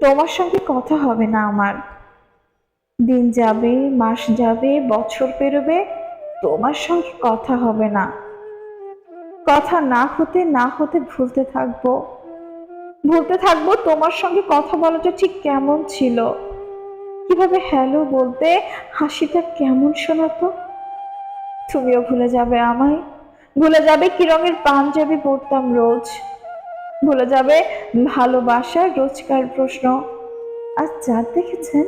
তোমার সঙ্গে কথা হবে না আমার। দিন যাবে, মাস যাবে, বছর পেরোবে, তোমার সঙ্গে কথা হবে না। কথা না হতে না হতে ভুলতে থাকব। ভুলতে থাকব তোমার সঙ্গে কথা বলাটা ঠিক কেমন ছিল? কীভাবে হ্যালো বলতে, হাসিটা কেমন শোনাতো? তুমিও ভুলে যাবে আমায়। ভুলে যাবে কি রঙের পাঞ্জাবি পরতাম রোজ। ভুলে যাবে ভালোবাসার রোজকার প্রশ্ন। আর চাঁদ দেখেছেন?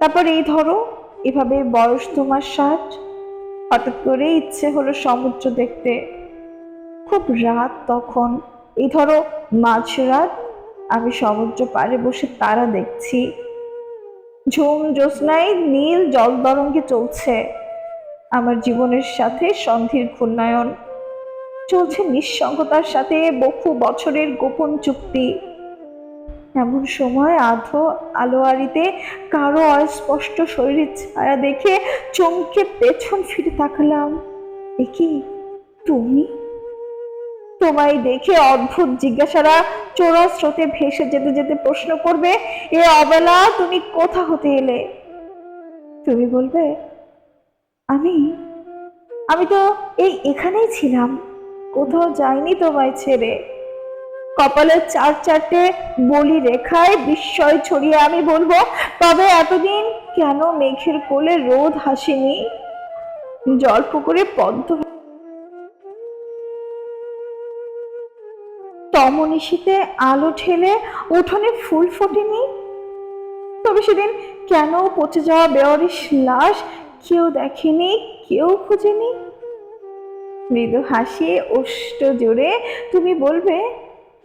তারপর এই ধরো, এভাবে বয়স তোমার ষাট। হঠাৎ করে ইচ্ছে হলো সমুদ্র দেখতে। খুব রাত তখন। এই ধরো মাঝরাত আমি সমুদ্র পাড়ে বসে তারা দেখছি। ঝুম জ্যোৎস্নায় নীল জলদরঙ্গে চলছে। আমার জীবনের সাথে সন্ধির ঘূর্ণায়ন। চলছে নিঃসঙ্গতার সাথে বহু বছরের গোপন চুক্তি। এমন সময় আধো আলোয়ারিতে কারও অস্পষ্ট শরীরের ছায়া দেখে চমকে পেছন ফিরে তাকালাম। দেখি তুমি? তোমায় দেখে অদ্ভুত জিজ্ঞাসারা চোরা স্রোতে ভেসে যেতে যেতে প্রশ্ন করবে, এ অবেলা তুমি কোথা হতে এলে? তুমি বলবে, আমি আমি তো এই এখানেই ছিলাম। কোথাও যাইনি তোমায় ছেড়ে। কপালের চার চারটে বলি রেখায় বিস্ময় ছড়িয়ে আমি বলব, তবে এতদিন কেন মেঘের কোলে রোদ হাসেনি? জল পুকুরে পদ্ম তমনিশিতে আলো ঠেলে উঠোনে ফুল ফোটেনি? তবে সেদিন কেন পচে যাওয়া বেওয়ারিশ লাশ কেউ দেখেনি, কেউ খুঁজেনি? মৃদু হাসি ওষ্ঠ জোরে তুমি বলবে,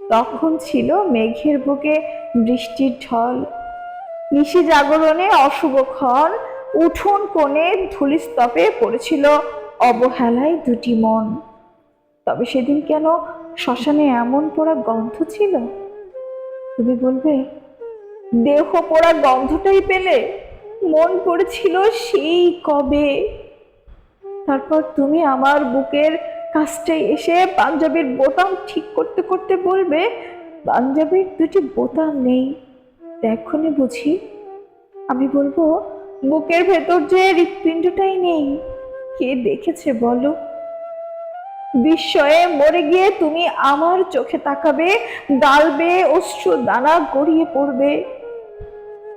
তখন ছিল মেঘের বুকে বৃষ্টির ঢল। নিশি জাগরণে অশুভ ক্ষণ, উঠোন কোণে ধুলিস্তপে পড়েছিল অবহেলায় দুটি মন। তবে সেদিন কেন শ্মশানে এমন পোড়া গন্ধ ছিল? তুমি বলবে, দেহ পোড়া গন্ধটাই পেলে, মন পড়েছিল সেই কবে। তারপর তুমি আমার বুকের কাছটাই এসে পাঞ্জাবির বোতাম ঠিক করতে করতে বলবে, পাঞ্জাবির দুটি বোতাম নেই। দেখনি বুঝি। আমি বলব, বুকের ভেতর যে হৃৎপিণ্ডটাই নেই, কে দেখেছে বলো? বিস্ময়ে মরে গিয়ে তুমি আমার চোখে তাকাবে গালবে অশ্রু দানা গড়িয়ে পড়বে।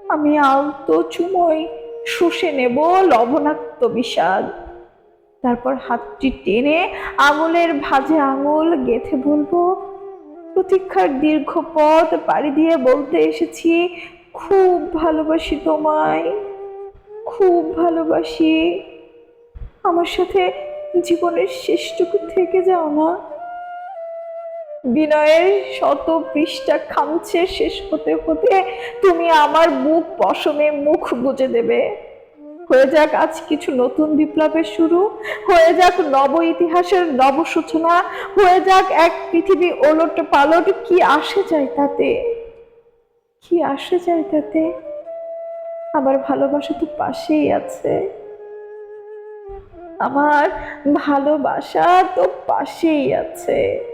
আমি আলতো চুমোই শুষে নেব লবণাক্ত বিষাদ। তারপর হাতটি টেনে আঙুলের ভাজে আঙুল গেথে বলব প্রতীক্ষার দীর্ঘ পথ পাড়ি দিয়ে বলতে এসেছি, খুব ভালোবাসি তোমায়, খুব ভালোবাসি। আমার সাথে জীবনের শেষটুকু থেকে যাও না। বিনয়ের শত পৃষ্ঠা খামছে শেষ হতে হতে তুমি আমার বুক পশমে মুখ গুজে দেবে। হয়ে যাক আজ কিছু নতুন বিপ্লবের শুরু, হয়ে যাক নব ইতিহাসের নব সূচনা, হয়ে যাক এক পৃথিবী ওলট পালট, কি আসে যায় তাতে? কি আসে যায় তাতে? আমার ভালোবাসা তো পাশেই আছে। আমার ভালোবাসা তো পাশেই আছে।